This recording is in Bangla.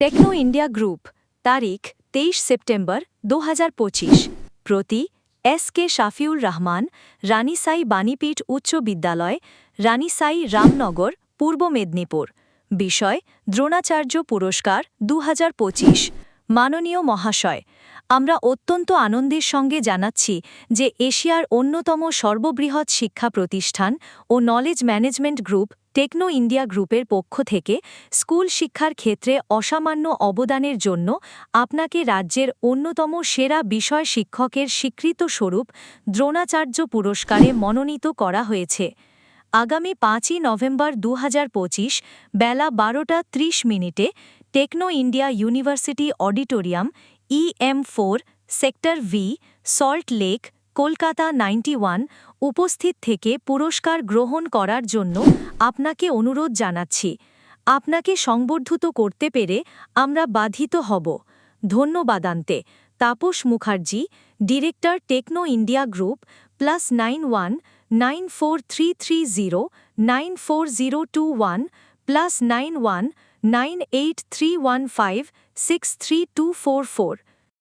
টেকনো ইন্ডিয়া গ্রুপ, তারিখ তেইশ সেপ্টেম্বর দু হাজার পঁচিশ। প্রতি এস কে শাফিউর রহমান রানীসাই বাণীপীঠ উচ্চ বিদ্যালয় রানীসাই রামনগর, পূর্ব মেদিনীপুর। বিষয়, দ্রোণাচার্য পুরস্কার দু হাজার পঁচিশ। মাননীয় মহাশয় আমরা অত্যন্ত আনন্দের সঙ্গে জানাচ্ছি যে এশিয়ার অন্যতম সর্ববৃহৎ শিক্ষা প্রতিষ্ঠান ও knowledge management group Techno India গ্রুপের পক্ষ থেকে স্কুল শিক্ষার ক্ষেত্রে অসামান্য অবদানের জন্য আপনাকে রাজ্যের অন্যতম সেরা বিষয় শিক্ষকের স্বীকৃত স্বরূপ দ্রোণাচার্য পুরস্কারে মনোনীত করা হয়েছে। আগামী পাঁচই নভেম্বর দু হাজার পঁচিশ বেলা বারোটা ত্রিশ মিনিটে Techno India University auditorium EM four sector V Salt Lake Kolkata ninety উপস্থিত থেকে পুরস্কার গ্রহণ করার জন্য আপনাকে অনুরোধ জানাচ্ছি। আপনাকে সংবর্ধিত করতে পেরে আমরা বাধিত হব। ধন্যবাদান্তে। Tapas Mukherjee director Techno India group plus nine one nine four three three zero nine four zero two one plus nine one 9831563244